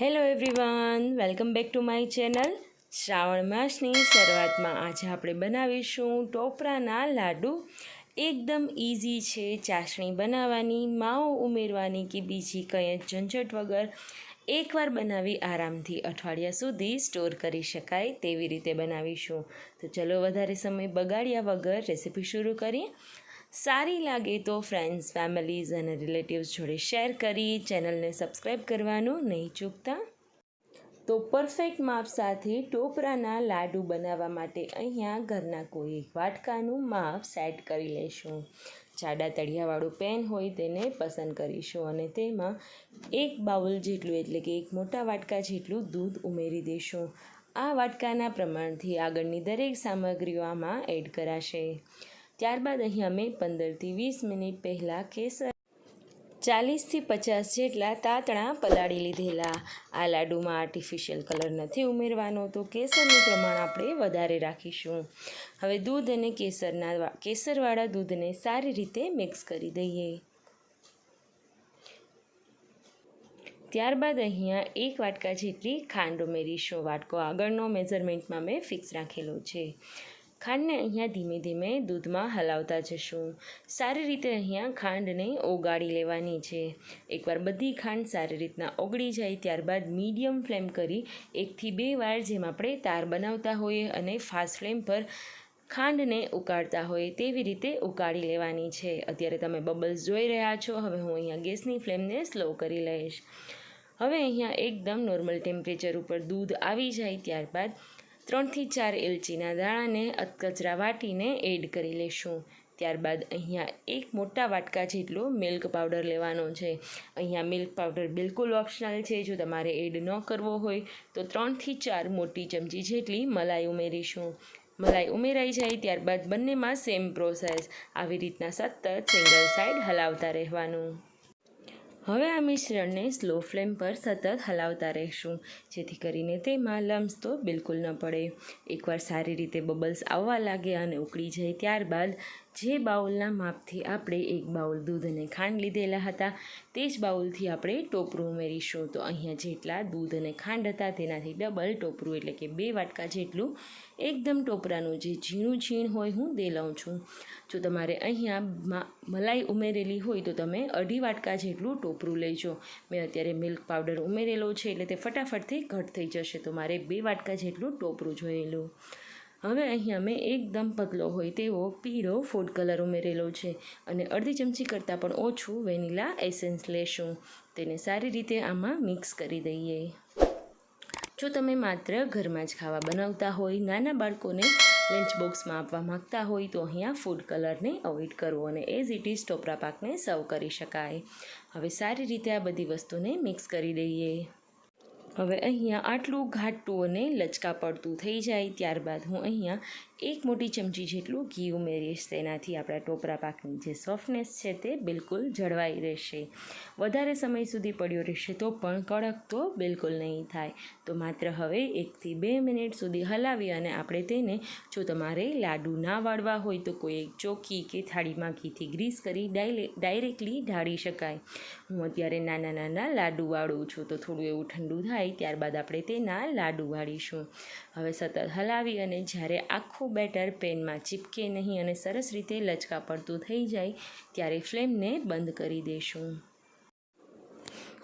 Hello everyone welcome back to my channel Shravan માસની શરૂઆતમાં આજે આપણે બનાવીશું ટોપરાના લાડુ. એકદમ ઇઝી છે, ચાસણી બનાવવાની, માવો ઉમેરવાની કે બીજી કંઈ જ ઝંઝટ વગર એકવાર બનાવી આરામથી અઠવાડિયા સુધી સ્ટોર કરી શકાય તેવી રીતે બનાવીશું. તો ચલો વધારે સમય બગાડ્યા વગર રેસીપી શરૂ કરીએ. સારી લાગે તો ફ્રેન્ડ્સ ફેમિલીઝ અને રિલેટિવ્સ જોડે શેર કરી ચેનલને સબસ્ક્રાઈબ કરવાનું નહીં ચૂકતા. તો પરફેક્ટ માપ સાથે ટોપરાના લાડુ બનાવવા માટે અહીંયા ઘરના કોઈ એક વાટકાનું માપ સેટ કરી લઈશું જાડા તળિયાવાળું પેન હોય તેને પસંદ કરીશું અને તેમાં એક બાઉલ જેટલું, એટલે કે એક મોટા વાટકા જેટલું દૂધ ઉમેરી દઈશું આ વાટકાના પ્રમાણથી આગળની દરેક સામગ્રીઓ આમાં એડ કરાશે. ત્યારબાદ અહીંયા મેં પંદરથી વીસ મિનિટ પહેલાં કેસર ચાલીસથી પચાસ જેટલા તાતણા પલાળી લીધેલા. આ લાડુમાં આર્ટિફિશિયલ કલર નથી ઉમેરવાનો તો કેસરનું પ્રમાણ આપણે વધારે રાખીશું. હવે દૂધ અને કેસરના કેસરવાળા દૂધને સારી રીતે મિક્સ કરી દઈએ. ત્યારબાદ અહીંયા એક વાટકા જેટલી ખાંડ ઉમેરીશું. વાટકો આગળનો મેઝરમેન્ટમાં મેં ફિક્સ રાખેલો છે. ખાંડને અહીંયા ધીમે ધીમે દૂધમાં હલાવતા જશું. સારી રીતે અહીંયા ખાંડને ઓગાળી લેવાની છે. એકવાર બધી ખાંડ સારી રીતના ઓગળી જાય ત્યારબાદ મીડિયમ ફ્લેમ કરી એકથી બે વાર જેમ આપણે તાર બનાવતા હોઈએ અને ફાસ્ટ ફ્લેમ પર ખાંડને ઉકાળતા હોય તેવી રીતે ઉકાળી લેવાની છે. અત્યારે તમે બબલ્સ જોઈ રહ્યા છો. હવે હું અહીંયા ગેસની ફ્લેમને સ્લો કરી લઈશ. હવે અહીંયા એકદમ નોર્મલ ટેમ્પરેચર ઉપર દૂધ આવી જાય ત્યારબાદ ત્રણથી ચાર એલચીના દાણાને અતકચરા વાટીને એડ કરી લેશું. ત્યારબાદ અહીંયા એક મોટા વાટકા જેટલો મિલ્ક પાવડર લેવાનો છે. અહીંયા મિલ્ક પાવડર બિલકુલ ઓપ્શનલ છે. જો તમારે એડ ન કરવો હોય તો ત્રણથી ચાર મોટી ચમચી જેટલી મલાઈ ઉમેરીશું. મલાઈ ઉમેરાઈ જાય ત્યારબાદ બંનેમાં સેમ પ્રોસેસ આવી રીતના સતત સિંગલ સાઈડ હલાવતા રહેવાનું. હવે આ મિશ્રણને સ્લો ફ્લેમ પર સતત હલાવતા રહેશું, જેથી કરીને તેમાં લમ્સ તો બિલકુલ ન પડે. એકવાર સારી રીતે બબલ્સ આવવા લાગે અને ઉકળી જાય ત્યારબાદ, જે બાઉલના માપથી આપણે એક બાઉલ દૂધ અને ખાંડ લીધેલા હતા, તે જ બાઉલથી આપણે ટોપરું ઉમેરીશું. તો અહીંયા જેટલા દૂધ અને ખાંડ હતા, તેનાથી ડબલ ટોપરું એટલે કે બે વાટકા જેટલું એકદમ ટોપરાનું જે ઝીણું ઝીણ હોય હું તે લઉં છું. જો તમારે અહીંયા મલાઈ ઉમેરેલી હોય તો તમે અઢી વાટકા જેટલું ટોપરું લેજો મેં અત્યારે મિલ્ક પાવડર ઉમેરેલો છે, એટલે તે ફટાફટથી ઘટ થઈ જશે. તો મારે બે વાટકા જેટલું ટોપરું જોયેલું હવે અહીંયા મેં એકદમ પતલો હોય તેવો પીળો ફૂડ કલર ઉમેરેલો છે અને અડધી ચમચી કરતાં પણ ઓછું વેનીલા એસેન્સ લેશું. તેને સારી રીતે આમાં મિક્સ કરી દઈએ. જો તમે માત્ર ઘરમાં જ ખાવા બનાવતા હોય, નાના બાળકોને લંચ બોક્સમાં આપવા માગતા હોય તો અહીંયા ફૂડ કલરને અવોઇડ કરવો અને એઝ ઇટ ઇઝ ટોપરા પાકને સર્વ કરી શકાય. હવે સારી રીતે આ બધી વસ્તુને મિક્સ કરી દઈએ. હવે અહીંયા આટલું ઘાટું અને લચકા પડતું થઈ જાય ત્યારબાદ હું અહીંયા એક મોટી ચમચી જેટલું ઘી ઉમેરીશ તેનાથી આપણા ટોપરા પાકની જે સોફ્ટનેસ છે તે બિલકુલ જળવાઈ રહેશે. વધારે સમય સુધી પડ્યો રહેશે તો પણ કડક તો બિલકુલ નહીં થાય. તો માત્ર હવે એકથી બે મિનિટ સુધી હલાવી અને આપણે તેને જો તમારે લાડુ ના વાળવા હોય તો કોઈ એક ચોકી કે થાળીમાં ઘીથી ગ્રીસ કરી ડાયરેક્ટલી ઢાળી શકાય. હું અત્યારે નાના નાના લાડુ વાળું છું તો થોડું એવું ઠંડુ થાય ત્યારબાદ આપણે તેના લાડુ વાળીશું. હવે સતત હલાવી અને જ્યારે બેટર પેનમાં ચીપકે નહીં અને સરસ રીતે લચકા પડતું થઈ જાય, ત્યારે ફ્લેમને બંધ કરી દઈશું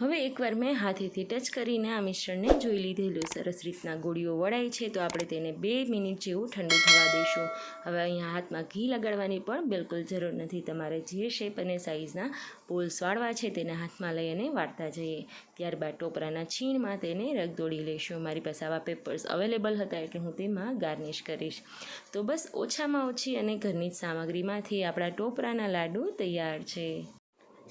હવે એકવાર મેં હાથેથી ટચ કરીને આ મિશ્રણને જોઈ લીધેલું. સરસ રીતના ગોળીઓ વળાય છે, તો આપણે તેને બે મિનિટ જેવું ઠંડુ થવા દઈશું હવે અહીંયા હાથમાં ઘી લગાડવાની પણ બિલકુલ જરૂર નથી. તમારે જે શેપ અને સાઇઝના પોલ્સ વાળવા છે, તેને હાથમાં લઈ અને વાળતા જઈએ. ત્યારબાદ ટોપરાના છીણમાં તેને રગદોડી લઈશું મારી પાસે આવા પેપર્સ અવેલેબલ હતા, એટલે હું તેમાં ગાર્નિશ કરીશ. તો બસ ઓછામાં ઓછી અને ઘરની જ સામગ્રીમાંથી આપણા ટોપરાના લાડુ તૈયાર છે.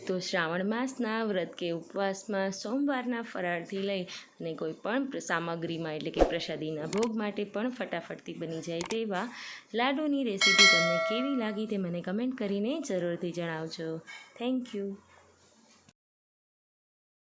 તો શ્રાવણ માસના વ્રત કે ઉપવાસમાં સોમવારના ફરાળથી લઈ અને કોઈ પણ સામગ્રીમાં એટલે કે પ્રસાદીના ભોગ માટે પણ ફટાફટથી બની જાય તેવા લાડુની રેસીપી તમને કેવી લાગી તે મને કમેન્ટ કરીને જરૂરથી જણાવજો. Thank you.